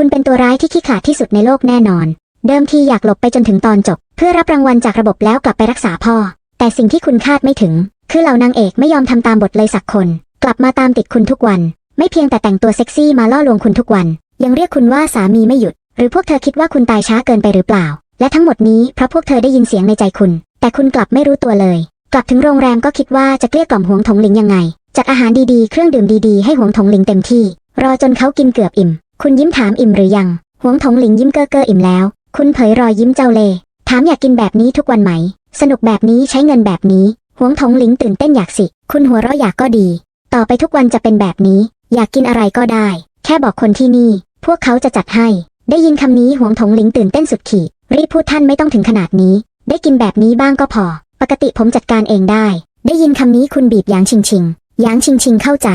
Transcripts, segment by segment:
คุณเป็นตัวร้ายที่ขี้ขาดที่สุดในโลกแน่นอน เดิมทีอยากหลบไปจนถึงตอนจบ เพื่อรับรางวัลจากระบบแล้วกลับไปรักษาพ่อ แต่สิ่งที่คุณคาดไม่ถึง คือเหล่านางเอกไม่ยอมทำตามบทเลยสักคน กลับมาตามติดคุณทุกวัน ไม่เพียงแต่แต่งตัวเซ็กซี่มาล่อลวงคุณทุกวัน ยังเรียกคุณว่าสามีไม่หยุด หรือพวกเธอคิดว่าคุณตายช้าเกินไปหรือเปล่า และทั้งหมดนี้เพราะพวกเธอได้ยินเสียงในใจคุณ แต่คุณกลับไม่รู้ตัวเลย กลับถึงโรงแรมก็คิดว่าจะเกลี้ยกล่อมหวงถงหลิงยังไงจัดอาหารดีๆเครื่องดื่มดีๆให้หวงถงหลิงเต็มที่ รอจนเขากินเกือบอิ่ม คุณยิ้มถามอิ่มหรือยัง หวงถงหลิงยิ้มเก้อเก้ออิ่มแล้ว คุณเผยรอยยิ้มเจ้าเล่ถามอยากกินแบบนี้ทุกวันไหม สนุกแบบนี้ใช้เงินแบบนี้ หวงถงหลิงตื่นเต้นอยากสิ คุณหัวเราะอยากก็ดี ต่อไปทุกวันจะเป็นแบบนี้ อยากกินอะไรก็ได้ แค่บอกคนที่นี่ พวกเขาจะจัดให้ ได้ยินคำนี้หวงถงหลิงตื่นเต้นสุดขีด รีบพูดท่านไม่ต้องถึงขนาดนี้ ได้กินแบบนี้บ้างก็พอ ปกติผมจัดการเองได้ ได้ยินคำนี้คุณบีบยางชิงชิงยางชิงชิงเข้าใจ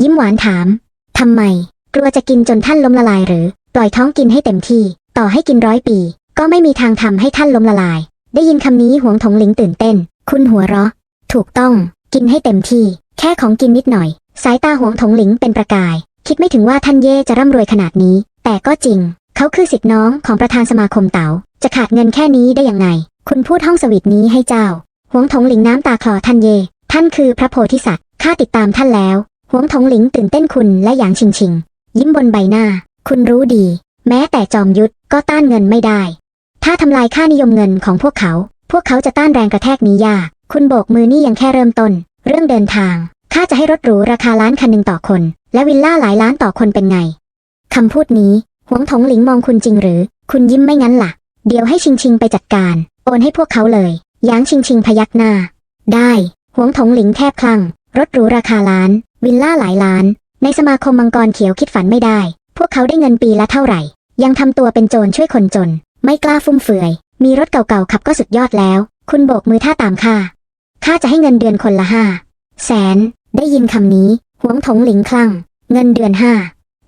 ยิ้มหวานถามทำไม กลัวจะกินจนท่านล้มละลายหรือ ปล่อยท้องกินให้เต็มที่ ต่อให้กินร้อยปี ก็ไม่มีทางทำให้ท่านล้มละลาย ได้ยินคำนี้หวงถงหลิงตื่นเต้น คุณหัวเราะ ถูกต้อง กินให้เต็มที่ แค่ของกินนิดหน่อย สายตาหวงถงหลิงเป็นประกาย คิดไม่ถึงว่าท่านเย่จะร่ำรวยขนาดนี้ แต่ก็จริง เขาคือสิทธิ์น้องของประธานสมาคมเต๋า จะขาดเงินแค่นี้ได้ยังไง คุณพูดห้องสวีทนี้ให้เจ้าหวงถงหลิงน้ำตาคลอท่านเย่ท่านคือพระโพธิสัตว์ข้าติดตามท่านแล้วหวงถงหลิงตื่นเต้นคุณและหยางชิงชิง ยิ้มบนใบหน้า คุณรู้ดี แม้แต่จอมยุทธก็ต้านเงินไม่ได้ ถ้าทำลายค่านิยมเงินของพวกเขา พวกเขาจะต้านแรงกระแทกนี้ยาก คุณโบกมือนี่ยังแค่เริ่มต้น เรื่องเดินทางข้าจะให้รถหรูราคาล้านคันหนึ่งต่อคน และวิลล่าหลายล้านต่อคนเป็นไงคำพูดนี้หวงถงหลิงมองคุณจริงหรือ คุณยิ้มไม่งั้นล่ะ เดี๋ยวให้ชิงชิงไปจัดการ โอนให้พวกเขาเลยยางชิงชิงพยักหน้า ได้หวงถงหลิงแทบคลั่ง รถหรูราคาล้าน วิลล่าหลายล้าน ในสมาคมมังกรเขียวคิดฝันไม่ได้ พวกเขาได้เงินปีละเท่าไหร่ ยังทำตัวเป็นโจรช่วยคนจน ไม่กล้าฟุ่มเฟือย มีรถเก่าๆขับก็สุดยอดแล้ว คุณโบกมือท่าตามข้าข้าจะให้เงินเดือนคนละห้าแสน ได้ยินคำนี้หวงถงหลิงคลั่ง เงินเดือนห้า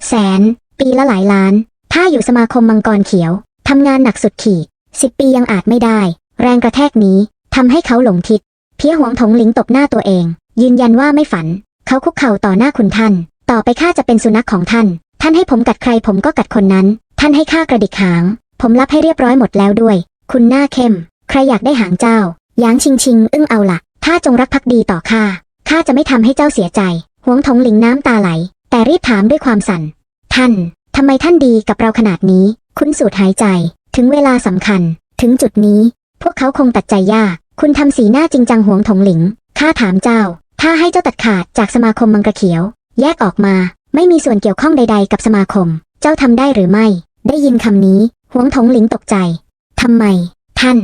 แสน ปีละหลายล้าน ถ้าอยู่สมาคมมังกรเขียวทำงานหนักสุดขีดสิบปียังอาจไม่ได้ แรงกระแทกนี้ทำให้เขาหลงทิศเพี้ยหวงถงหลิงตบหน้าตัวเอง ยืนยันว่าไม่ฝัน เขาคุกเข่าต่อหน้าคุณท่าน ต่อไปข้าจะเป็นสุนัขของท่าน ท่านให้ผมกัดใครผมก็กัดคนนั้น ท่านให้ข้ากระดิกหาง ผมรับให้เรียบร้อยหมดแล้วด้วย คุณหน้าเข้ม ใครอยากได้หางเจ้าหยางชิงชิงอึ้งเอาละถ้าจงรักภักดีต่อข้า ข้าจะไม่ทำให้เจ้าเสียใจหวงถงหลิงน้ำตาไหล แต่รีบถามด้วยความสั่น ท่านทำไมท่านดีกับเราขนาดนี้ คุณสูดหายใจ ถึงเวลาสำคัญ ถึงจุดนี้ พวกเขาคงตัดใจยาก คุณทำสีหน้าจริงจังหวงถงหลิง ข้าถามเจ้า ถ้าให้เจ้าตัดขาดจากสมาคมมังกรเขียว แยกออกมา ไม่มีส่วนเกี่ยวข้องใด ๆ กับสมาคม เจ้าทำได้หรือไม่ ได้ยินคำนี้หวงถงหลิงตกใจทำไม ท่าน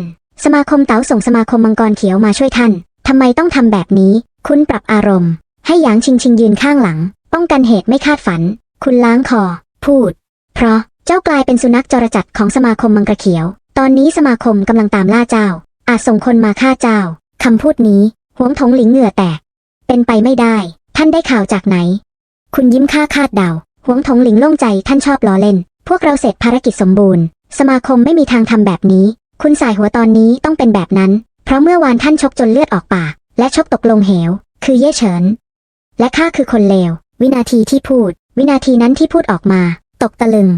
สมาคมเต๋าส่งสมาคมมังกรเขียวมาช่วยท่านทำไมต้องทำแบบนี้ คุณปรับอารมณ์ ให้หยางชิงชิงยืนข้างหลัง ป้องกันเหตุไม่คาดฝัน คุณล้างคอ พูด เพราะเจ้ากลายเป็นสุนัขจรจัดของสมาคมมังกรเขียว ตอนนี้สมาคมกำลังตามล่าเจ้า อาจส่งคนมาฆ่าเจ้าคำพูดนี้หวงถงหลิงเหงื่อแตก เป็นไปไม่ได้ ท่านได้ข่าวจากไหน คุณยิ้มค่าคาดเดาหวงถงหลิงโล่งใจท่านชอบล้อเล่น พวกเราเสร็จภารกิจสมบูรณ์ สมาคมไม่มีทางทำแบบนี้ คุณสายหัวตอนนี้ต้องเป็นแบบนั้น เพราะเมื่อวานท่านชกจนเลือดออกปาก และชกตกลงเหว คือเย่เฉิน และข้าคือคนเลว วินาทีที่พูด วินาทีนั้นที่พูดออกมา ตกตะลึง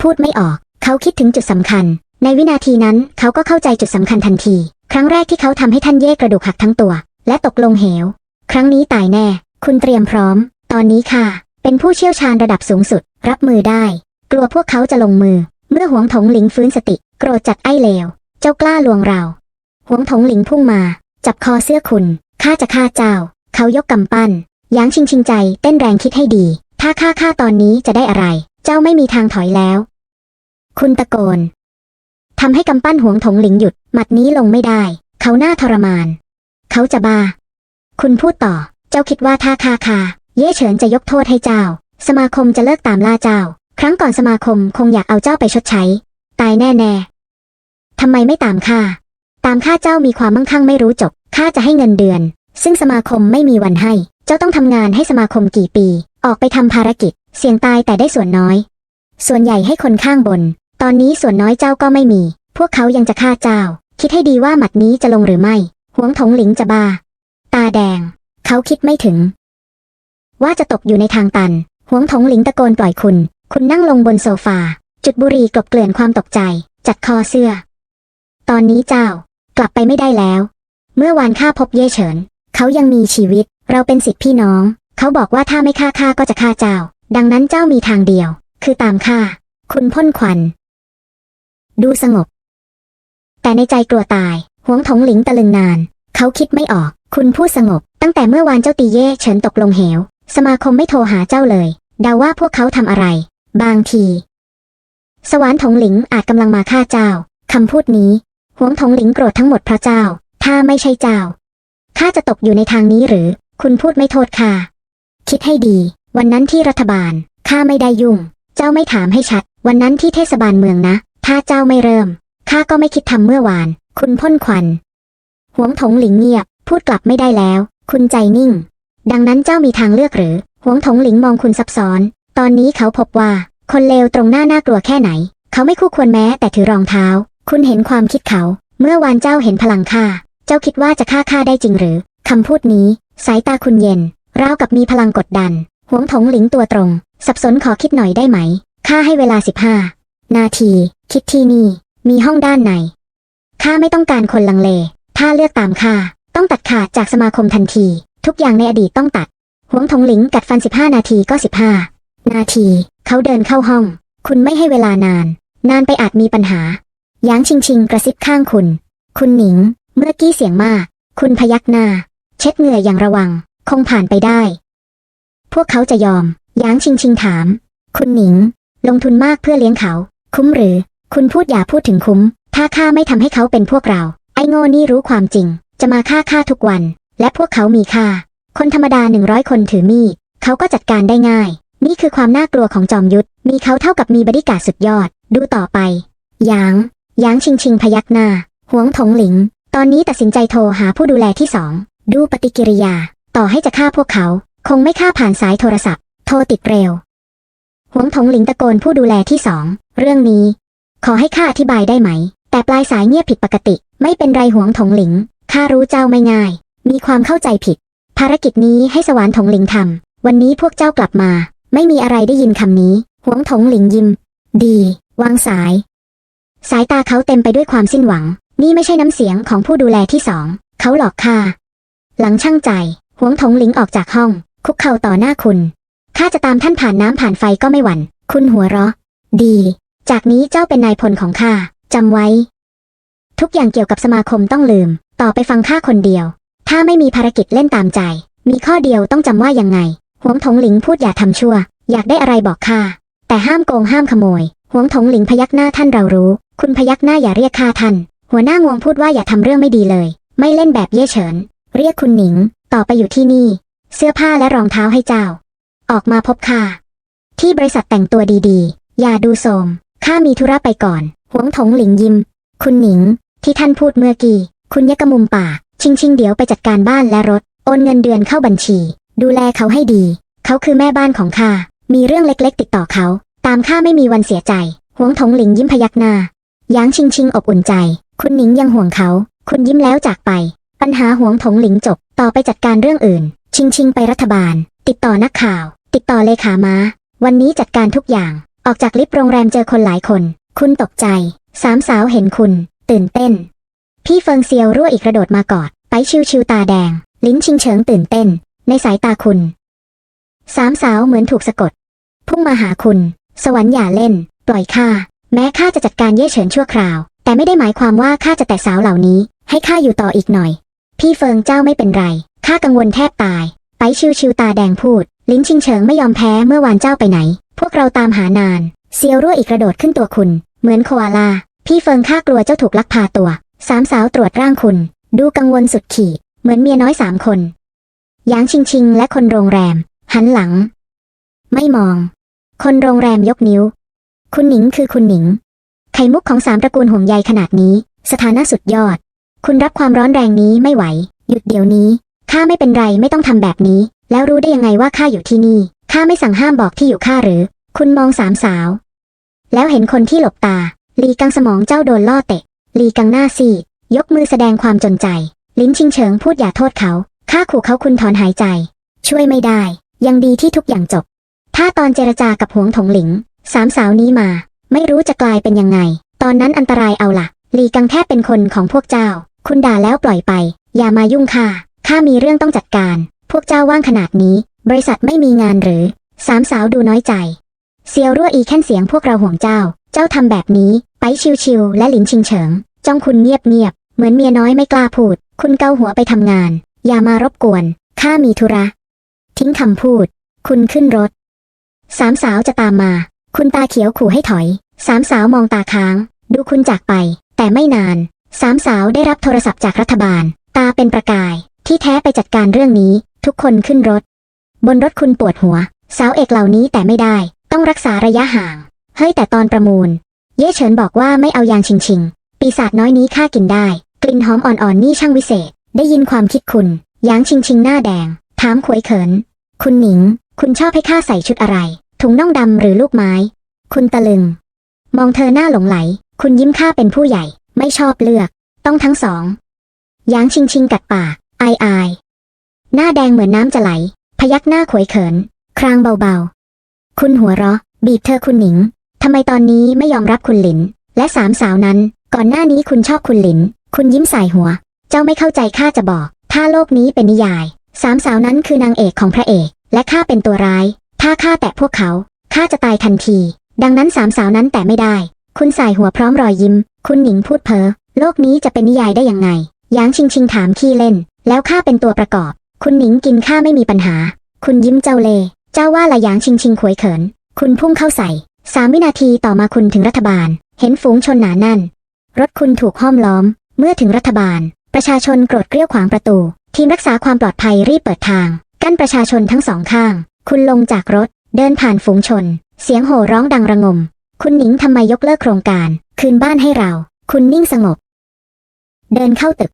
พูดไม่ออก เขาคิดถึงจุดสำคัญ ในวินาทีนั้นเขาก็เข้าใจจุดสำคัญทันที ครั้งแรกที่เขาทำให้ท่านเย่กระดูกหักทั้งตัว และตกลงเหว ครั้งนี้ตายแน่ คุณเตรียมพร้อม ตอนนี้ค่ะ เป็นผู้เชี่ยวชาญระดับสูงสุด รับมือได้ กลัวพวกเขาจะลงมือ เมื่อหวงถงหลิงฟื้นสติ โกรธจัดไอ้เลว เจ้ากล้าลวงเรา หวงถงหลิงพุ่งมา จับคอเสื้อคุณข้าจะฆ่าเจ้า เขายกกำปั้นยางชิงชิงใจเต้นแรงคิดให้ดี ถ้าฆ่าฆ่าตอนนี้จะได้อะไร เจ้าไม่มีทางถอยแล้ว คุณตะโกนทำให้กำปั้นหวงถงหลิงหยุด หมัดนี้ลงไม่ได้ เขาหน้าทรมาน เขาจะบ้า คุณพูดต่อ เจ้าคิดว่าถ้าฆ่าฆ่า เย่เฉินจะยกโทษให้เจ้า สมาคมจะเลิกตามล่าเจ้า ครั้งก่อนสมาคมคงอยากเอาเจ้าไปชดใช้ ตายแน่ๆทำไมไม่ตามข้า ตามข้าเจ้ามีความมั่งคั่งไม่รู้จบ ข้าจะให้เงินเดือน ซึ่งสมาคมไม่มีวันให้ เจ้าต้องทำงานให้สมาคมกี่ปี ออกไปทำภารกิจ เสี่ยงตายแต่ได้ส่วนน้อย ส่วนใหญ่ให้คนข้างบน ตอนนี้ส่วนน้อยเจ้าก็ไม่มี พวกเขายังจะฆ่าเจ้า คิดให้ดีว่าหมัดนี้จะลงหรือไม่ หวงถงหลิงจะบาตาแดง เขาคิดไม่ถึง ว่าจะตกอยู่ในทางตันหวงถงหลิงตะโกนปล่อยคุณ คุณนั่งลงบนโซฟา จุดบุหรี่กลบเกลื่อนความตกใจ จัดคอเสื้อ ตอนนี้เจ้ากลับไปไม่ได้แล้ว เมื่อวานข้าพบเย่เฉิน เขายังมีชีวิต เราเป็นสิทธิพี่น้อง เขาบอกว่าถ้าไม่ฆ่าข้าก็จะฆ่าเจ้า ดังนั้นเจ้ามีทางเดียว คือตามข้า คุณพ่นควัน ดูสงบ แต่ในใจกลัวตายหวงถงหลิงตะลึงนาน เขาคิดไม่ออก คุณพูดสงบ ตั้งแต่เมื่อวานเจ้าตีเย่เฉินตกลงเหว สมาคมไม่โทรหาเจ้าเลยเดาว่าพวกเขาทำอะไร บางที สวรรค์ถงหลิงอาจกำลังมาฆ่าเจ้าคำพูดนี้หวงถงหลิงโกรธทั้งหมดเพราะเจ้า ถ้าไม่ใช่เจ้าข้าจะตกอยู่ในทางนี้หรือ คุณพูดไม่โทษข้าคิดให้ดี วันนั้นที่รัฐบาลข้าไม่ได้ยุ่ง เจ้าไม่ถามให้ชัด วันนั้นที่เทศบาลเมืองนะ ถ้าเจ้าไม่เริ่มข้าก็ไม่คิดทำเมื่อวาน คุณพ่นควันหวงถงหลิงเงียบ พูดกลับไม่ได้แล้ว คุณใจนิ่ง ดังนั้นเจ้ามีทางเลือกหรือหวงถงหลิงมองคุณซับซ้อน ตอนนี้เขาพบว่า คนเลวตรงหน้าน่ากลัวแค่ไหน เขาไม่คู่ควรแม้แต่ถือรองเท้า คุณเห็นความคิดเขา เมื่อวานเจ้าเห็นพลังข้าเจ้าคิดว่าจะฆ่าข้าได้จริงหรือคำพูดนี้ สายตาคุณเย็นราวกับมีพลังกดดันหวงถงหลิงตัวตรง สับสนขอคิดหน่อยได้ไหมข้าให้เวลาสิบห้านาที คิดที่นี่ มีห้องด้านในข้าไม่ต้องการคนลังเล ถ้าเลือกตามข้าต้องตัดขาดจากสมาคมทันที ทุกอย่างในอดีตต้องตัดหวงถงหลิงกัดฟันสิบห้านาทีก็สิบห้านาที เขาเดินเข้าห้อง คุณไม่ให้เวลานาน นานไปอาจมีปัญหาหยางชิงชิงกระซิบข้างคุณ คุณหนิง เมื่อกี้เสียงมาก คุณพยักหน้า เช็ดเหงื่ออย่างระวัง คงผ่านไปได้ พวกเขาจะยอมหยางชิงชิงถาม คุณหนิง ลงทุนมากเพื่อเลี้ยงเขา คุ้มหรือ คุณพูดอย่าพูดถึงคุ้ม ถ้าข้าไม่ทำให้เขาเป็นพวกเรา ไอ้โง่นี่รู้ความจริง จะมาฆ่าข้าทุกวัน และพวกเขามีค่า คนธรรมดาหนึ่งร้อยคนถือมีดเขาก็จัดการได้ง่าย นี่คือความน่ากลัวของจอมยุทธมีเขาเท่ากับมีบริการสุดยอด ดูต่อไปหยางหยางชิงชิงพยักหน้าหวงถงหลิง ตอนนี้ตัดสินใจโทรหาผู้ดูแลที่สอง ดูปฏิกิริยา ต่อให้จะฆ่าพวกเขา คงไม่ฆ่าผ่านสายโทรศัพท์ โทรติดเร็วหวงถงหลิงตะโกนผู้ดูแลที่สอง เรื่องนี้ ขอให้ข้าอธิบายได้ไหม แต่ปลายสายเงียบผิดปกติ ไม่เป็นไรหวงถงหลิง ข้ารู้เจ้าไม่ง่าย มีความเข้าใจผิด ภารกิจนี้ให้สวรรค์ถงหลิงทำวันนี้พวกเจ้ากลับมา ไม่มีอะไรได้ยินคำนี้หวงถงหลิงยิ้มดี วางสาย สายตาเขาเต็มไปด้วยความสิ้นหวัง นี่ไม่ใช่น้ำเสียงของผู้ดูแลที่สอง เขาหลอกข้าหลังช่างใจหวงถงหลิงออกจากห้อง คุกเข่าต่อหน้าคุณข้าจะตามท่านผ่านน้ำผ่านไฟก็ไม่หวัน่นคุณหัวเราะ ดี จากนี้เจ้าเป็นนายพลของข้าจำไว้ ทุกอย่างเกี่ยวกับสมาคมต้องลืม ต่อไปฟังข้าคนเดียว ถ้าไม่มีภารกิจเล่นตามใจ มีข้อเดียวต้องจำว่ายังไง หวงถงหลิงพูดอย่าทำชั่ว อยากได้อะไรบอกข้า แต่ห้ามโกงห้ามขโมย หวงถงหลิงพยักหน้าท่านเรารู้ คุณพยักหน้าอย่าเรียกข้าท่าน หัวหน้างวงพูดว่าอย่าทำเรื่องไม่ดีเลย ไม่เล่นแบบเย่เฉิน เรียกคุณหนิง ต่อไปอยู่ที่นี่ เสื้อผ้าและรองเท้าให้เจ้า ออกมาพบข้า ที่บริษัทแต่งตัวดีๆ อย่าดูโสม ข้ามีธุระไปก่อน หวงถงหลิงยิ้ม คุณหนิง ที่ท่านพูดเมื่อกี้ คุณยักกระมุมปาก ชิงชิงเดี๋ยวไปจัดการบ้านและรถ โอนเงินเดือนเข้าบัญชี ดูแลเขาให้ดี เขาคือแม่บ้านของข้า มีเรื่องเล็กๆ ติดต่อเขา ตามข้าไม่มีวันเสียใจ หวงถงหลิงยิ้มพยักหน้ายางชิงชิงอบอุ่นใจ คุณหนิงยังห่วงเขา คุณยิ้มแล้วจากไป ปัญหาหวงถงหลิงจบ ต่อไปจัดการเรื่องอื่น ชิงชิงไปรัฐบาล ติดต่อนักข่าว ติดต่อเลขามาวันนี้จัดการทุกอย่าง ออกจากลิฟต์โรงแรมเจอคนหลายคน คุณตกใจ สามสาวเห็นคุณ ตื่นเต้น พี่เฟิงเซียวรั่วอีกกระโดดมากอด ไปชิวชิวตาแดง ลิ้นชิงเฉิงตื่นเต้น ในสายตาคุณ สามสาวเหมือนถูกสะกด พุ่งมาหาคุณ สวรรค์อย่าเล่น ปล่อยข้า แม้ข้าจะจัดการเย่เฉินชั่วคราว แต่ไม่ได้หมายความว่าข้าจะแต่สาวเหล่านี้ ให้ข้าอยู่ต่ออีกหน่อย พี่เฟิงเจ้าไม่เป็นไร ข้ากังวลแทบตาย ไปชิวชิวตาแดงพูด ลิ้นชิงเฉิงไม่ยอมแพ้เมื่อวานเจ้าไปไหน พวกเราตามหานาน เซียวรั่วอีกกระโดดขึ้นตัวคุณ เหมือนโคอาลา พี่เฟิงข้ากลัวเจ้าถูกลักพาตัว สามสาวตรวจร่างคุณ ดูกังวลสุดขีด เหมือนเมียน้อยสามคนยางชิงชิงและคนโรงแรม หันหลัง ไม่มอง คนโรงแรมยกนิ้ว คุณหนิงคือคุณหนิง ไข่มุกของสามตระกูลห่วงใยขนาดนี้ สถานะสุดยอด คุณรับความร้อนแรงนี้ไม่ไหว หยุดเดี๋ยวนี้ข้าไม่เป็นไรไม่ต้องทำแบบนี้ แล้วรู้ได้ยังไงว่าข้าอยู่ที่นี่ข้าไม่สั่งห้ามบอกที่อยู่ข้าหรือ คุณมองสามสาว แล้วเห็นคนที่หลบตาลีกังสมองเจ้าโดนล่อเตะ ลีกังหน้าซีดยกมือแสดงความจนใจ ลิ้นชิงเฉิงพูดอย่าโทษเขาข้าขู่เขาคุณถอนหายใจ ช่วยไม่ได้ ยังดีที่ทุกอย่างจบ ถ้าตอนเจรจากับหวงถงหลิง สามสาวนี้มา ไม่รู้จะกลายเป็นยังไง ตอนนั้นอันตรายเอาล่ะลีกังแทบเป็นคนของพวกเจ้า คุณด่าแล้วปล่อยไป อย่ามายุ่งค่ะข้ามีเรื่องต้องจัดการ พวกเจ้าว่างขนาดนี้ บริษัทไม่มีงานหรือ สามสาวดูน้อยใจ เซียวรั่วอีแค่นเสียงพวกเราห่วงเจ้า เจ้าทำแบบนี้ ไปชิวๆและหลินชิงเฉิง จ้องคุณเงียบๆ เหมือนเมียน้อยไม่กล้าพูด คุณเกาหัวไปทำงาน อย่ามารบกวน ข้ามีธุระ ทิ้งคำพูด คุณขึ้นรถ สามสาวจะตามมา คุณตาเขียวขู่ให้ถอย สามสาวมองตาค้าง ดูคุณจากไป แต่ไม่นาน สามสาวได้รับโทรศัพท์จากรัฐบาล ตาเป็นประกาย ที่แท้ไปจัดการเรื่องนี้ ทุกคนขึ้นรถ บนรถคุณปวดหัว สาวเอกเหล่านี้แต่ไม่ได้ ต้องรักษาระยะห่าง เฮ้ยแต่ตอนประมูล เย่เฉินบอกว่าไม่เอายางชิงชิง ปีศาจน้อยนี้ข้ากินได้ กลิ่นหอมอ่อนๆนี่ช่างวิเศษ ได้ยินความคิดคุณ ยางชิงชิงหน้าแดง ถามขวยเขิน คุณหนิง คุณชอบให้ข้าใส่ชุดอะไร ถุงน่องดำหรือลูกไม้ คุณตะลึง มองเธอหน้าหลงไหล คุณยิ้มข้าเป็นผู้ใหญ่ ไม่ชอบเลือก ต้องทั้งสองยางชิงชิงกัดปากอายอาย หน้าแดงเหมือนน้ำจะไหล พยักหน้าขวยเขิน ครางเบาๆ คุณหัวเราะ บีบเธอคุณหนิง ทำไมตอนนี้ไม่ยอมรับคุณหลิน และสามสาวนั้น ก่อนหน้านี้คุณชอบคุณหลิน คุณยิ้มใส่หัว เจ้าไม่เข้าใจข้าจะบอก ถ้าโลกนี้เป็นนิยาย สามสาวนั้นคือนางเอกของพระเอก และข้าเป็นตัวร้าย ถ้าข้าแตะพวกเขา ข้าจะตายทันที ดังนั้นสามสาวนั้นแต่ไม่ได้ คุณสายหัวพร้อมรอยยิ้ม คุณหนิงพูดเพ้อ โลกนี้จะเป็นนิยายได้ยังไงยางชิงชิงถามขี้เล่น แล้วข้าเป็นตัวประกอบ คุณหนิงกินข้าไม่มีปัญหา คุณยิ้มเจ้าเล เจ้าว่าละยางชิงชิงขวยเขิน คุณพุ่งเข้าใส่ สามวินาทีต่อมาคุณถึงรัฐบาล เห็นฝูงชนหนาแน่น รถคุณถูกห้อมล้อม เมื่อถึงรัฐบาล ประชาชนโกรธเกลี้ยวขวางประตู ทีมรักษาความปลอดภัยรีบเปิดทาง กั้นประชาชนทั้งสองข้าง คุณลงจากรถ เดินผ่านฝูงชน เสียงโห่ร้องดังระงม คุณหนิงทำไมยกเลิกโครงการ คืนบ้านให้เรา คุณนิ่งสงบ เดินเข้าตึก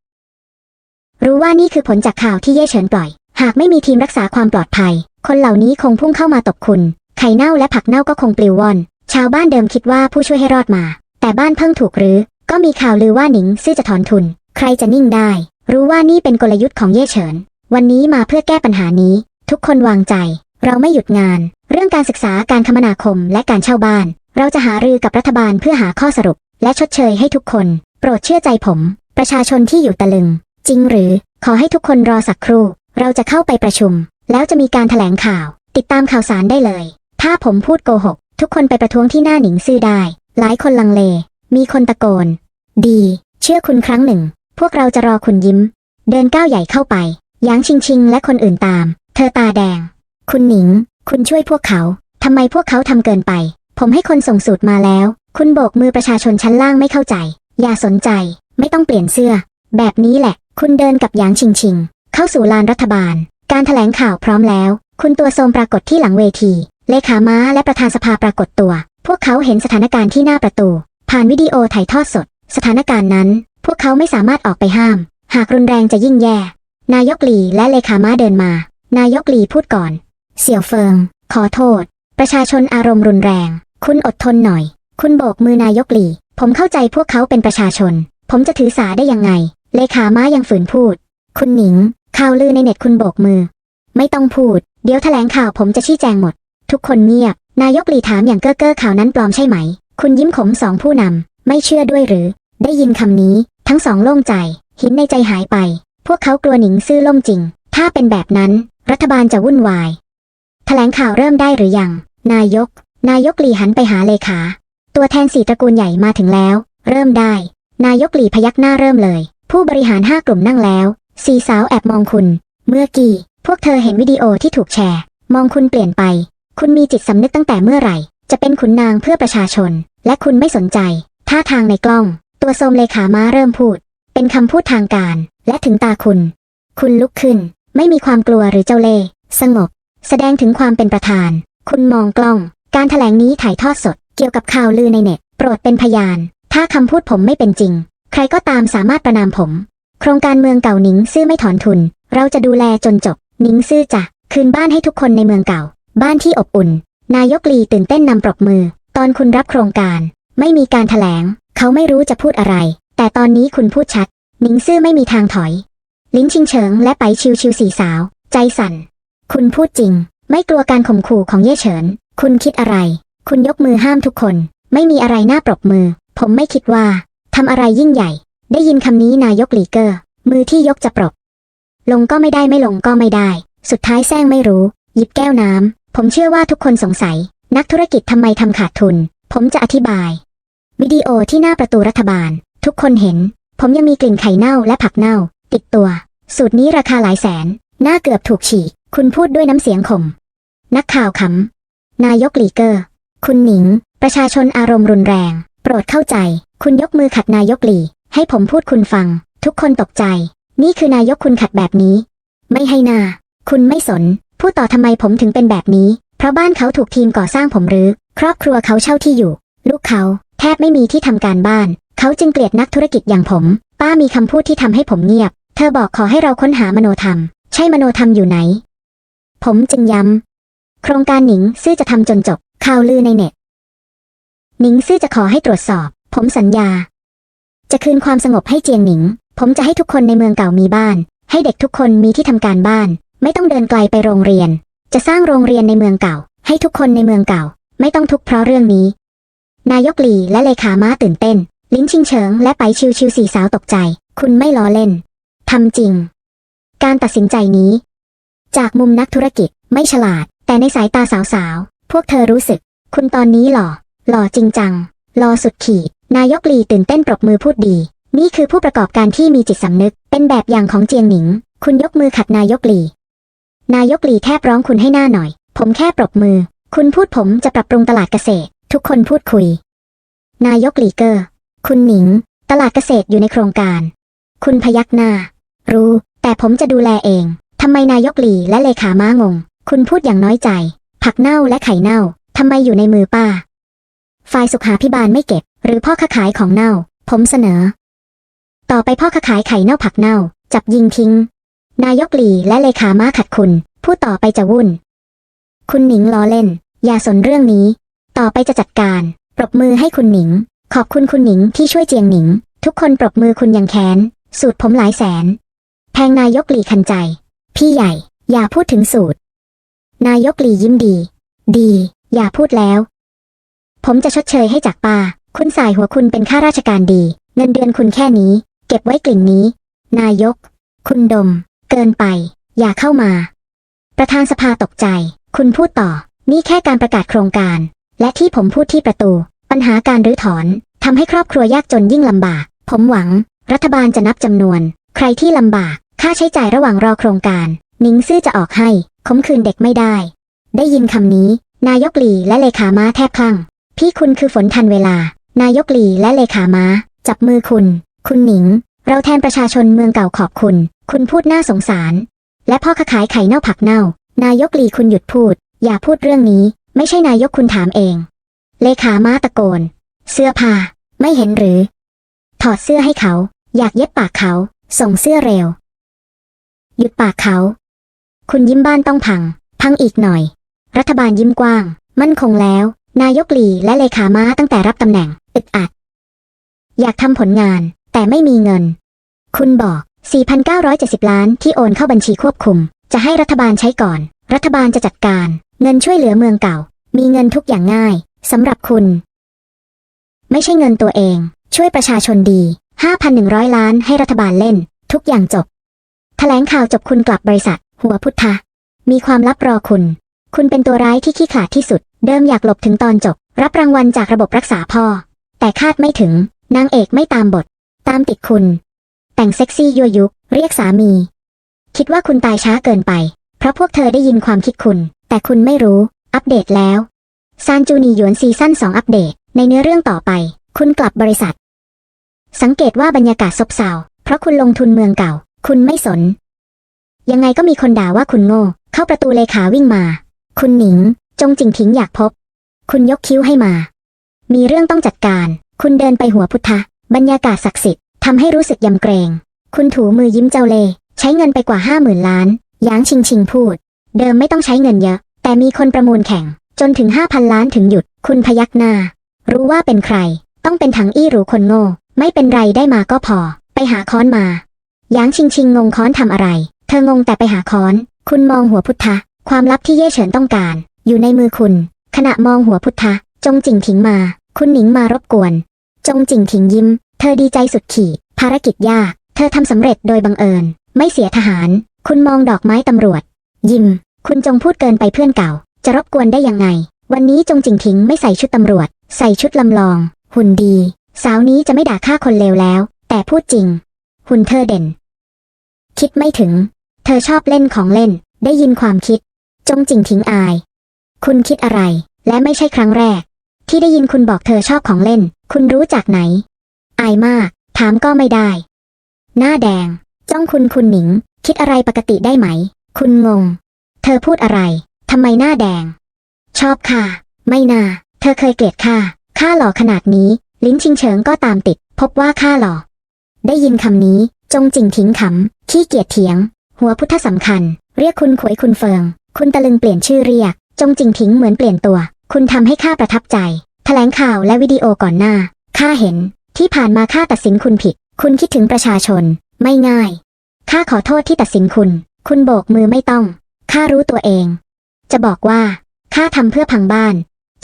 รู้ว่านี่คือผลจากข่าวที่เย่เฉินปล่อย หากไม่มีทีมรักษาความปลอดภัย คนเหล่านี้คงพุ่งเข้ามาตบคุณ ไข่เน่าและผักเน่าก็คงปลิวว่อน ชาวบ้านเดิมคิดว่าผู้ช่วยให้รอดมา แต่บ้านเพิ่งถูกรื้อ ก็มีข่าวลือว่าหนิงซื่อจะถอนทุน ใครจะนิ่งได้ รู้ว่านี่เป็นกลยุทธ์ของเย่เฉิน วันนี้มาเพื่อแก้ปัญหานี้ ทุกคนวางใจ เราไม่หยุดงาน เรื่องการศึกษาการคมนาคมและการเช่าบ้าน เราจะหารือกับรัฐบาลเพื่อหาข้อสรุป และชดเชยให้ทุกคน โปรดเชื่อใจผม ประชาชนที่อยู่ตะลึง จริงหรือ ขอให้ทุกคนรอสักครู่ เราจะเข้าไปประชุม แล้วจะมีการแถลงข่าว ติดตามข่าวสารได้เลย ถ้าผมพูดโกหก ทุกคนไปประท้วงที่หน้าหนิงซื่อได้ หลายคนลังเล มีคนตะโกน ดี เชื่อคุณครั้งหนึ่ง พวกเราจะรอคุณยิ้ม เดินก้าวใหญ่เข้าไปยางชิงชิงและคนอื่นตาม เธอตาแดง คุณหนิง คุณช่วยพวกเขา ทำไมพวกเขาทำเกินไป ผมให้คนส่งสูตรมาแล้ว คุณโบกมือประชาชนชั้นล่างไม่เข้าใจ อย่าสนใจ ไม่ต้องเปลี่ยนเสื้อ แบบนี้แหละ คุณเดินกับยางชิงชิง เข้าสู่ลานรัฐบาล การแถลงข่าวพร้อมแล้ว คุณตัวโทรมปรากฏที่หลังเวที เลขาม้าและประธานสภาปรากฏตัว พวกเขาเห็นสถานการณ์ที่หน้าประตู ผ่านวิดีโอถ่ายทอดสด สถานการณ์นั้น พวกเขาไม่สามารถออกไปห้าม หากรุนแรงจะยิ่งแย่ นายกหลีและเลขาม้าเดินมา นายกหลีพูดก่อน เสี่ยวเฟิง ขอโทษ ประชาชนอารมณ์รุนแรง คุณอดทนหน่อย คุณโบกมือนายกหลี ผมเข้าใจพวกเขาเป็นประชาชน ผมจะถือสาได้ยังไง เลขาม้ายังฝืนพูด คุณหนิงข่าวลือในเน็ตคุณโบกมือ ไม่ต้องพูด เดี๋ยวแถลงข่าวผมจะชี้แจงหมด ทุกคนเงียบ นายกหลีถามอย่างเก้อเก้อข่าวนั้นปลอมใช่ไหม คุณยิ้มขมสองผู้นำไม่เชื่อด้วยหรือ ได้ยินคำนี้ ทั้งสองโล่งใจ หินในใจหายไป พวกเขากลัวหนิงซื่อล่มจริง ถ้าเป็นแบบนั้น รัฐบาลจะวุ่นวาย แถลงข่าวเริ่มได้หรือยัง นายก นายกหลีหันไปหาเลขา ตัวแทนสี่ตระกูลใหญ่มาถึงแล้ว เริ่มได้ นายกหลีพยักหน้าเริ่มเลย ผู้บริหารห้ากลุ่มนั่งแล้วสี่สาวแอบมองคุณ เมื่อกี้ พวกเธอเห็นวิดีโอที่ถูกแชร์ มองคุณเปลี่ยนไป คุณมีจิตสำนึกตั้งแต่เมื่อไหร่ จะเป็นขุนนางเพื่อประชาชน และคุณไม่สนใจ ท่าทางในกล้อง ตัวโทมเลขาม้าเริ่มพูด เป็นคำพูดทางการ และถึงตาคุณ คุณลุกขึ้น ไม่มีความกลัวหรือเจ้าเล่ห์สงบ แสดงถึงความเป็นประธาน คุณมองกล้อง การแถลงนี้ถ่ายทอดสด เกี่ยวกับข่าวลือในเน็ต โปรดเป็นพยาน ถ้าคำพูดผมไม่เป็นจริง ใครก็ตามสามารถประนามผม โครงการเมืองเก่าหนิงซื่อไม่ถอนทุน เราจะดูแลจนจบ หนิงซื่อจะคืนบ้านให้ทุกคนในเมืองเก่า บ้านที่อบอุ่น นายกลีตื่นเต้นนำปรบมือ ตอนคุณรับโครงการ ไม่มีการแถลง เขาไม่รู้จะพูดอะไร แต่ตอนนี้คุณพูดชัดหนิงซื่อไม่มีทางถอย ลิ้นชิงเฉิงและไปชิวชิวสี่สาว ใจสั่น คุณพูดจริง ไม่กลัวการข่มขู่ของเย่เฉิน คุณคิดอะไร คุณยกมือห้ามทุกคน ไม่มีอะไรน่าปรบมือ ผมไม่คิดว่าทำอะไรยิ่งใหญ่ ได้ยินคำนี้นายกหลีเกอร์ มือที่ยกจะปรบลงก็ไม่ได้ไม่ลงก็ไม่ได้ สุดท้ายแซงไม่รู้ หยิบแก้วน้ำ ผมเชื่อว่าทุกคนสงสัย นักธุรกิจทำไมทำขาดทุน ผมจะอธิบาย วิดีโอที่หน้าประตูรัฐบาล ทุกคนเห็น ผมยังมีกลิ่นไข่เน่าและผักเน่า ติดตัว สูตรนี้ราคาหลายแสน หน้าเกือบถูกฉีก คุณพูดด้วยน้ำเสียงข่มนักข่าวขำนายกหลีเกอร์ คุณหนิง ประชาชนอารมณ์รุนแรง โปรดเข้าใจ คุณยกมือขัดนายกหลี ให้ผมพูดคุณฟัง ทุกคนตกใจ นี่คือนายกคุณขัดแบบนี้ ไม่ให้หนา คุณไม่สน พูดต่อทำไมผมถึงเป็นแบบนี้ เพราะบ้านเขาถูกทีมก่อสร้างผมรื้อครอบครัวเขาเช่าที่อยู่ ลูกเขาแทบไม่มีที่ทำการบ้าน เขาจึงเกลียดนักธุรกิจอย่างผม ป้ามีคำพูดที่ทำให้ผมเงียบ เธอบอกขอให้เราค้นหามโนธรรม ใช่มโนธรรมอยู่ไหน ผมจึงย้ำโครงการหนิงซื่อจะทำจนจบข่าวลือในเน็ตหนิงซื่อจะขอให้ตรวจสอบ ผมสัญญา จะคืนความสงบให้เจียงหนิง ผมจะให้ทุกคนในเมืองเก่ามีบ้าน ให้เด็กทุกคนมีที่ทำการบ้าน ไม่ต้องเดินไกลไปโรงเรียน จะสร้างโรงเรียนในเมืองเก่า ให้ทุกคนในเมืองเก่า ไม่ต้องทุกข์เพราะเรื่องนี้ นายกหลีและเลขาม้าตื่นเต้น ลิ้นชิงเฉิงและไปชิวชิวสี่สาวตกใจ คุณไม่ล้อเล่นทำจริง การตัดสินใจนี้ จากมุมนักธุรกิจไม่ฉลาด แต่ในสายตาสาวๆ พวกเธอรู้สึก คุณตอนนี้หล่อ หล่อจริงจังหล่อสุดขีด นายกหลีตื่นเต้นปรบมือพูดดี นี่คือผู้ประกอบการที่มีจิตสำนึก เป็นแบบอย่างของเจียงหนิง คุณยกมือขัดนายกหลี นายกหลีแทบร้องคุณให้หน้าหน่อย ผมแค่ปรบมือ คุณพูดผมจะปรับปรุงตลาดเกษตร ทุกคนพูดคุย นายกหลีเกอร์คุณหนิง ตลาดเกษตรอยู่ในโครงการ คุณพยักหน้า รู้ แต่ผมจะดูแลเองทำไมนายกหลีและเลขาม้างง คุณพูดอย่างน้อยใจ ผักเน่าและไข่เน่าทำไมอยู่ในมือป้า ฝ่ายสุขาพิบาลไม่เก็บ หรือพ่อค้าขายของเน่า ผมเสนอ ต่อไปพ่อค้าขายไข่เน่าผักเน่า จับยิงทิ้ง นายกหลีและเลขาม้าขัดคุณพูดต่อไปจะวุ่น คุณหนิงล้อเล่น อย่าสนเรื่องนี้ ต่อไปจะจัดการ ปรบมือให้คุณหนิง ขอบคุณคุณหนิงที่ช่วยเจียงหนิง ทุกคนปรบมือคุณยังแค้น สูตรผมหลายแสนแพงนายกหลีคันใจ พี่ใหญ่ อย่าพูดถึงสูตร นายกหลียิ้มดี ดี อย่าพูดแล้ว ผมจะชดเชยให้จากป้า คุณสายหัวคุณเป็นข้าราชการดี เงินเดือนคุณแค่นี้ เก็บไว้กลิ่นนี้ นายก คุณดม เกินไป อย่าเข้ามา ประธานสภาตกใจ คุณพูดต่อ นี่แค่การประกาศโครงการ และที่ผมพูดที่ประตู ปัญหาการรื้อถอนทำให้ครอบครัวยากจนยิ่งลำบาก ผมหวัง รัฐบาลจะนับจำนวน ใครที่ลำบาก ค่าใช้จ่ายระหว่างรอโครงการ นิงซื่อจะออกให้คมคืนเด็กไม่ได้ ได้ยินคำนี้ นายกหลีและเลขาม้าแทบคลั่ง พี่คุณคือฝนทันเวลา นายกหลีและเลขาม้า จับมือคุณ คุณหนิง เราแทนประชาชนเมืองเก่าขอบคุณ คุณพูดน่าสงสาร และพ่อค้าขายไข่เน่าผักเน่า นายกหลีคุณหยุดพูด อย่าพูดเรื่องนี้ ไม่ใช่นายกคุณถามเอง เลขาม้าตะโกน เสื้อผ้า ไม่เห็นหรือ ถอดเสื้อให้เขา อยากเย็บปากเขา ส่งเสื้อเร็ว หยุดปากเขา คุณยิ้มบ้านต้องพัง พังอีกหน่อย รัฐบาลยิ้มกว้าง มั่นคงแล้ว นายกหลีและเลขาม้าตั้งแต่รับตำแหน่ง อึดอัด อยากทำผลงาน แต่ไม่มีเงิน คุณบอก 4,970 ล้านที่โอนเข้าบัญชีควบคุม จะให้รัฐบาลใช้ก่อน รัฐบาลจะจัดการ เงินช่วยเหลือเมืองเก่า มีเงินทุกอย่างง่ายสำหรับคุณ ไม่ใช่เงินตัวเอง ช่วยประชาชนดี 5,100 ล้านให้รัฐบาลเล่น ทุกอย่างจบแถลงข่าวจบคุณกลับบริษัท หัวพุทธะมีความลับรอคุณ คุณเป็นตัวร้ายที่ขี้ขลาดที่สุด เดิมอยากหลบถึงตอนจบ รับรางวัลจากระบบรักษาพ่อ แต่คาดไม่ถึงนางเอกไม่ตามบท ตามติดคุณ แต่งเซ็กซี่ยั่วยุเรียกสามี คิดว่าคุณตายช้าเกินไป เพราะพวกเธอได้ยินความคิดคุณ แต่คุณไม่รู้ อัปเดตแล้วซานจูนีหยวนซีซั่น2 อัปเดต ในเนื้อเรื่องต่อไป คุณกลับบริษัท สังเกตว่าบรรยากาศซบเซาเพราะคุณลงทุนเมืองเก่า คุณไม่สน ยังไงก็มีคนด่าว่าคุณโง่ เข้าประตูเลขาวิ่งมา คุณหนิง จงจิงพิงอยากพบ คุณยกคิ้วให้มา มีเรื่องต้องจัดการ คุณเดินไปหัวพุทธะ บรรยากาศศักดิ์สิทธิ์ ทำให้รู้สึกยำเกรง คุณถูมือยิ้มเจ้าเล่ใช้เงินไปกว่าห้าหมื่นล้านยางชิงชิงพูด เดิมไม่ต้องใช้เงินเยอะ แต่มีคนประมูลแข่ง จนถึงห้าพันล้านถึงหยุด คุณพยักหน้า รู้ว่าเป็นใคร ต้องเป็นถังอี้หรูคนโง่ ไม่เป็นไรได้มาก็พอ ไปหาค้อนมายางชิงชิงงงค้อนทำอะไร เธองงแต่ไปหาค้อน คุณมองหัวพุทธะ ความลับที่เย่เฉินต้องการ อยู่ในมือคุณ ขณะมองหัวพุทธะ จงจิงถิงมา คุณหนิงมารบกวน จงจิงถิงยิ้ม เธอดีใจสุดขีด ภารกิจยาก เธอทำสำเร็จโดยบังเอิญ ไม่เสียทหาร คุณมองดอกไม้ตำรวจ ยิ้ม คุณจงพูดเกินไปเพื่อนเก่า จะรบกวนได้ยังไง วันนี้จงจิงถิงไม่ใส่ชุดตำรวจ ใส่ชุดลำลอง หุ่นดี สาวนี้จะไม่ด่าฆ่าคนเลวแล้ว แต่พูดจริง หุ่นเธอเด่น คิดไม่ถึง เธอชอบเล่นของเล่น ได้ยินความคิด จงจิงถิงอาย คุณคิดอะไร และไม่ใช่ครั้งแรก ที่ได้ยินคุณบอกเธอชอบของเล่น คุณรู้จากไหน อายมาก ถามก็ไม่ได้ หน้าแดง จ้องคุณคุณหนิง คิดอะไรปกติได้ไหม คุณงง เธอพูดอะไร ทำไมหน้าแดง ชอบค่ะ ไม่นา เธอเคยเกลียดข้าข้าหล่อขนาดนี้ ลิ้นชิงเฉิงก็ตามติด พบว่าข้าหล่อ ได้ยินคำนี้ จงจิงทิ้งขำขี้เกียจเถียง หัวพุทธสำคัญ เรียกคุณขวยคุณเฟิง คุณตะลึงเปลี่ยนชื่อเรียก จงจิงทิ้งเหมือนเปลี่ยนตัว คุณทำให้ข้าประทับใจ แถลงข่าวและวิดีโอก่อนหน้า ข้าเห็น ที่ผ่านมาข้าตัดสินคุณผิด คุณคิดถึงประชาชน ไม่ง่าย ข้าขอโทษที่ตัดสินคุณ คุณโบกมือไม่ต้อง ข้ารู้ตัวเอง จะบอกว่า ข้าทำเพื่อพังบ้าน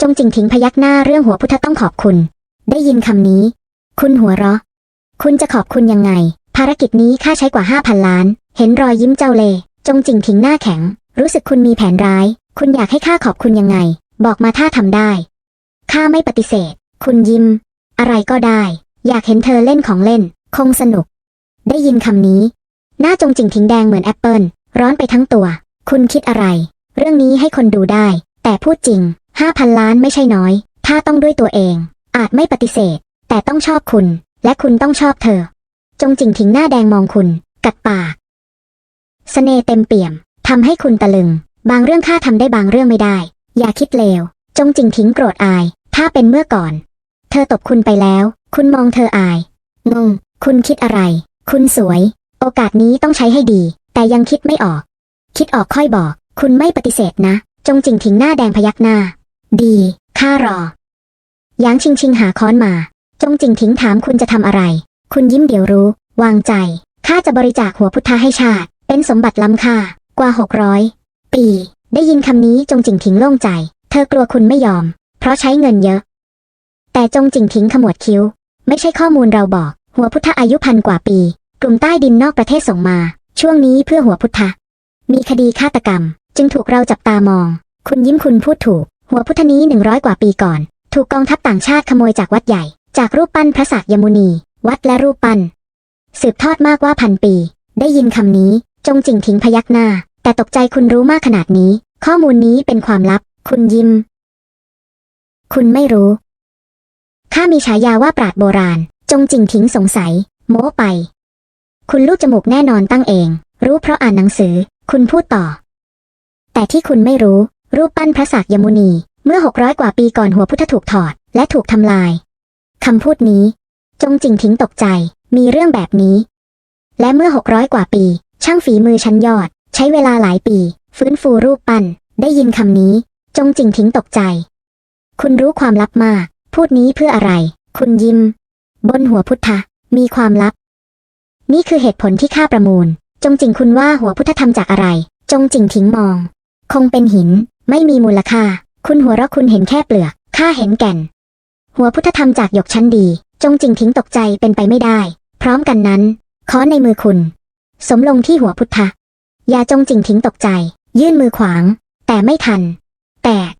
จงจิงทิ้งพยักหน้าเรื่องหัวพุทธต้องขอบคุณ ได้ยินคำนี้ คุณหัวเราะ คุณจะขอบคุณยังไง ภารกิจนี้ข้าใช้กว่าห้าพันล้าน เห็นรอยยิ้มเจ้าเลห์จงจิงทิ้งหน้าแข็ง รู้สึกคุณมีแผนร้าย คุณอยากให้ข้าขอบคุณยังไง บอกมาถ้าทำได้ ข้าไม่ปฏิเสธ คุณยิ้ม อะไรก็ได้ อยากเห็นเธอเล่นของเล่น คงสนุก ได้ยินคำนี้ หน้าจงจิงทิ้งแดงเหมือนแอปเปิลร้อนไปทั้งตัว คุณคิดอะไร เรื่องนี้ให้คนดูได้ แต่พูดจริงห้าพันล้านไม่ใช่น้อย ถ้าต้องด้วยตัวเอง อาจไม่ปฏิเสธ แต่ต้องชอบคุณ และคุณต้องชอบเธอ จงจิงทิ้งหน้าแดงมองคุณ กัดปากสเสน่ห์เต็มเปี่ยมทำให้คุณตะลึง บางเรื่องข้าทำได้บางเรื่องไม่ได้ อย่าคิดเลว จงจิงทิ้งโกรธอาย ถ้าเป็นเมื่อก่อน เธอตบคุณไปแล้ว คุณมองเธออาย งง คุณคิดอะไร คุณสวย โอกาสนี้ต้องใช้ให้ดี แต่ยังคิดไม่ออก คิดออกค่อยบอก คุณไม่ปฏิเสธนะ จงจิงทิ้งหน้าแดงพยักหน้า ดีข้ารอ ยางชิงชิงหาค้อนมา จงจิงทิ้งถามคุณจะทำอะไร คุณยิ้มเดี๋ยวรู้ วางใจ ข้าจะบริจาคหัวพุทธะให้ชาติ เป็นสมบัติล้ำค่า กว่าหกร้อยปี ได้ยินคำนี้จงจิงทิ้งโล่งใจ เธอกลัวคุณไม่ยอม เพราะใช้เงินเยอะ แต่จงจิงทิ้งขมวดคิ้ว ไม่ใช่ข้อมูลเราบอก หัวพุทธอายุพันกว่าปี กลุ่มใต้ดินนอกประเทศส่งมา ช่วงนี้เพื่อหัวพุทธ มีคดีฆาตกรรม จึงถูกเราจับตามอง คุณยิ้มคุณพูดถูก หัวพุทธนี้หนึ่งร้อยกว่าปีก่อน ถูกกองทัพต่างชาติขโมยจากวัดใหญ่ จากรูปปั้นพระศักยมุนี วัดและรูปปั้น สืบทอดมากว่าพันปี ได้ยินคำนี้ จงจิงทิ้งพยักหน้า แต่ตกใจคุณรู้มากขนาดนี้ ข้อมูลนี้เป็นความลับ คุณยิ้ม คุณไม่รู้ ข้ามีฉายาว่าปราดโบราณ จงจิงทิ้งสงสัย โม้ไป คุณลูกจมูกแน่นอนตั้งเอง รู้เพราะอ่านหนังสือ คุณพูดต่อ แต่ที่คุณไม่รู้ รูปปั้นพระศักยมุนี เมื่อหกร้อยกว่าปีก่อนหัวพุทธถูกถอด และถูกทำลายคำพูดนี้ จงจิงทิ้งตกใจ มีเรื่องแบบนี้ และเมื่อหกร้อยกว่าปี ช่างฝีมือชั้นยอด ใช้เวลาหลายปี ฟื้นฟูรูปปั้น ได้ยินคำนี้ จงจิงทิ้งตกใจ คุณรู้ความลับมาก พูดนี้เพื่ออะไร คุณยิ้ม บนหัวพุทธะ มีความลับ นี่คือเหตุผลที่ข้าประมูล จงจิงคุณว่าหัวพุทธธรรมจากอะไร จงจิงทิ้งมอง คงเป็นหิน ไม่มีมูลค่า คุณหัวเราะคุณเห็นแค่เปลือก ข้าเห็นแก่น หัวพุทธธรรมจากหยกชั้นดี จงจิงทิ้งตกใจเป็นไปไม่ได้ พร้อมกันนั้นค้อนในมือคุณ สมลงที่หัวพุทธะอย่าจงจิงทิ้งตกใจ ยื่นมือขวาง แต่ไม่ทัน แตก